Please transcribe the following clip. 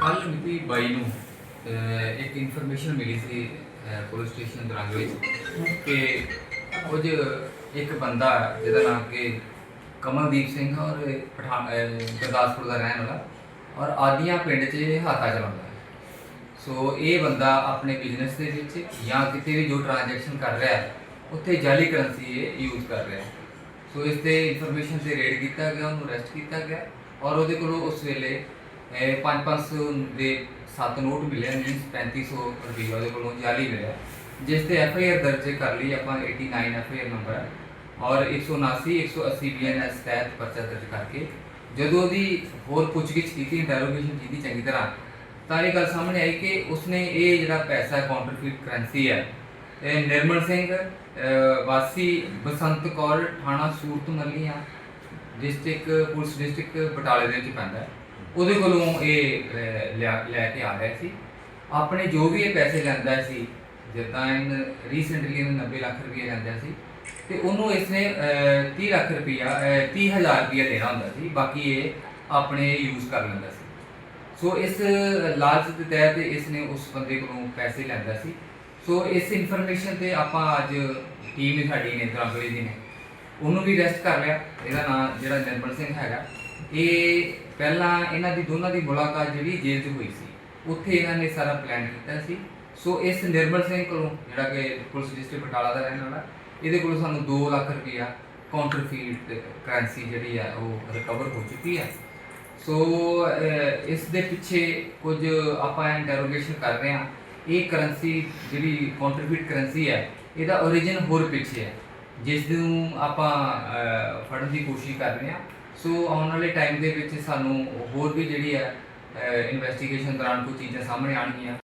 ਕੱਲ ਮਿਤੀ 22 ਨੂੰ ਅਹ, ਇੱਕ ਇਨਫੋਰਮੇਸ਼ਨ ਮਿਲੀ ਸੀ ਅਹ, ਪੁਲਿਸ ਸਟੇਸ਼ਨ ਦਰੰਗ ਵਿੱਚ ਕਿ ਕੁਝ ਇੱਕ ਬੰਦਾ ਜਿਹਦਾ ਨਾਮ ਕਿ ਕਮਲਦੀਪ ਸਿੰਘ ਔਰ ਇਹ ਪਠਾਨ ਅਹ, ਗੁਰਦਾਸਪੁਰ ਦਾ ਰਹਿਣ ਵਾਲਾ ਔਰ ਆਦੀਆਂ ਪਿੰਡ 'ਚ ਇਹ ਹਾਤਾ ਚਲਾਉਂਦਾ ਹੈ। ਸੋ ਇਹ ਬੰਦਾ ਆਪਣੇ ਬਿਜ਼ਨਸ ਦੇ ਵਿੱਚ ਜਾਂ ਕਿਤੇ ਵੀ ਜੋ ਟ੍ਰਾਂਜੈਕਸ਼ਨ ਕਰ ਰਿਹਾ ਹੈ ਉੱਥੇ ਜਾਲੀ ਕਰੰਸੀ ਇਹ ਯੂਜ਼ ਕਰ ਰਿਹਾ ਹੈ। ਸੋ ਇਸ ਤੇ ਇਨਫੋਰਮੇਸ਼ਨ ਤੇ ਰੇਡ ਕੀਤਾ ਗਿਆ ਉਹਨੂੰ ਅਰੈਸਟ ਕੀਤਾ ਗਿਆ ਔਰ ਉਹਦੇ ਕੋਲੋਂ ਉਸ ਵੇਲੇ 5-500 ਦੇ ਸੱਤ ਨੋਟ ਮਿਲੇ ਮੀਨਸ 3500 ਰੁਪਏ ਉਹਦੇ ਕੋਲੋਂ ਜਾਲੀ ਮਿਲਿਆ ਜਿਸ ਤੇ ਐਫ ਆਈ ਆਰ ਦਰਜ ਕਰ ਲਈ, ਆਪਾਂ 89 ਐਫ ਆਈ ਆਰ ਨੰਬਰ ਹੈ ਔਰ 179 180 ਬੀਐਨਐਸ ਤਹਿਤ ਪਰਚਾ ਦਰਜ ਕਰਕੇ, ਜਦੋਂ ਉਹਦੀ ਹੋਰ ਪੁੱਛਗਿੱਛ ਕੀਤੀ ਇੰਟਰੋਗੇਸ਼ਨ ਕੀਤੀ ਚੰਗੀ ਤਰ੍ਹਾਂ, ਤਾਂ ਇਹ ਗੱਲ ਸਾਹਮਣੇ ਆਈ ਕਿ ਉਸਨੇ ਇਹ ਜਿਹੜਾ ਪੈਸਾ ਕਾਊਂਟਰਫੀਟ ਕਰੰਸੀ ਹੈ, ਇਹ ਨਿਰਮਲ ਸਿੰਘ ਵਾਸੀ ਬਸੰਤ ਕੌਰ ਥਾਣਾ Surat Mallian district police district ਬਟਾਲੇ ਦੇ ਵਿੱਚ ਪੈਂਦਾ ਹੈ। ਉਹਦੇ ਕੋਲੋਂ ਇਹ ਅਹ, ਲਿਆ- ਲੈ ਕੇ ਆ ਰਿਹਾ ਸੀ। ਆਪਣੇ ਜੋ ਵੀ ਇਹ ਪੈਸੇ ਲੈਂਦਾ ਸੀ ਜਿੱਦਾਂ ਇਹਨ ਰੀਸੈਂਟਲੀ ਇਹਨੂੰ 90 ਲੱਖ ਰੁਪਏ ਲੈਂਦਾ ਸੀ ਤੇ ਉਹਨੂੰ ਇਸਨੇ ਅਹ, 30 ਲੱਖ ਰੁਪਇਆ 30000 ਰੁਪਇਆ ਦੇਣਾ ਹੁੰਦਾ ਸੀ ਬਾਕੀ ਇਹ ਆਪਣੇ ਯੂਜ਼ ਕਰ ਲੈਂਦਾ ਸੀ। ਸੋ ਇਸ ਲਾਲਚ ਦੇ ਤਹਿਤ ਇਸਨੇ ਉਸ ਬੰਦੇ ਕੋਲੋਂ ਪੈਸੇ ਲੈਂਦਾ ਸੀ। ਸੋ ਇਸ ਇਨਫੋਰਮੇਸ਼ਨ ਤੇ ਆਪਾਂ ਅੱਜ ਟੀਮ ਨੇ ਸਾਡੀ ਨੇ ਦਰਾਂਗਲੇ ਦੀ ਨੇ। ਉਹਨੂੰ ਵੀ ਰੈਸਟ ਕਰ ਲਿਆ। ਇਹਦਾ ਨਾਮ ਜਿਹੜਾ ਨਿਰਮਲ ਸਿੰਘ ਹੈਗਾ। ਇਹ ਪਹਿਲਾਂ ਇਹਨਾਂ ਦੀ ਦੋਨਾਂ ਦੀ ਮੁਲਾਕਾਤ ਜਿਹੜੀ ਜੇਲ੍ਹ 'ਚ ਹੋਈ ਸੀ, ਉੱਥੇ ਇਹਨਾਂ ਨੇ ਸਾਰਾ ਪਲਾਨ ਕੀਤਾ ਸੀ। ਸੋ ਇਸ ਨਿਰਮਲ ਸਿੰਘ ਕੋਲੋਂ, ਜਿਹੜਾ ਕਿ ਪੁਲਿਸ ਡਿਸਟ੍ਰਿਕਟ ਬਟਾਲਾ ਦਾ ਰਹਿਣ ਵਾਲਾ, ਇਹਦੇ ਕੋਲੋਂ ਸਾਨੂੰ 2 ਲੱਖ ਰੁਪਇਆ ਕਾਊਂਟਰਫੀਟ ਕਰੰਸੀ ਜਿਹੜੀ ਆ, ਉਹ ਰਿਕਵਰ ਹੋ ਚੁੱਕੀ ਹੈ ਸੋ ਇਸ ਦੇ ਪਿੱਛੇ ਕੁਝ ਆਪਾਂ ਇੰਟਰੋਗੇਸ਼ਨ ਕਰ ਰਹੇ ਹਾਂ। ਇਹ ਕਰੰਸੀ ਜਿਹੜੀ ਕਾਊਂਟਰਫੀਟ ਕਰੰਸੀ ਹੈ ਇਹਦਾ origin ਹੋਰ ਪਿੱਛੇ ਹੈ ਜਿਸ ਨੂੰ ਆਪਾਂ ਫੜਨ ਦੀ ਕੋਸ਼ਿਸ਼ ਕਰ ਰਹੇ ਹਾਂ। ਸੋ ਆਉਣ ਵਾਲੇ ਟਾਈਮ ਦੇ ਵਿੱਚ ਸਾਨੂੰ ਹੋਰ ਵੀ ਜਿਹੜੀ ਹੈ ਇਨਵੈਸਟੀਗੇਸ਼ਨ ਦੌਰਾਨ ਕੁਝ ਚੀਜ਼ਾਂ ਸਾਹਮਣੇ ਆਉਣਗੀਆਂ।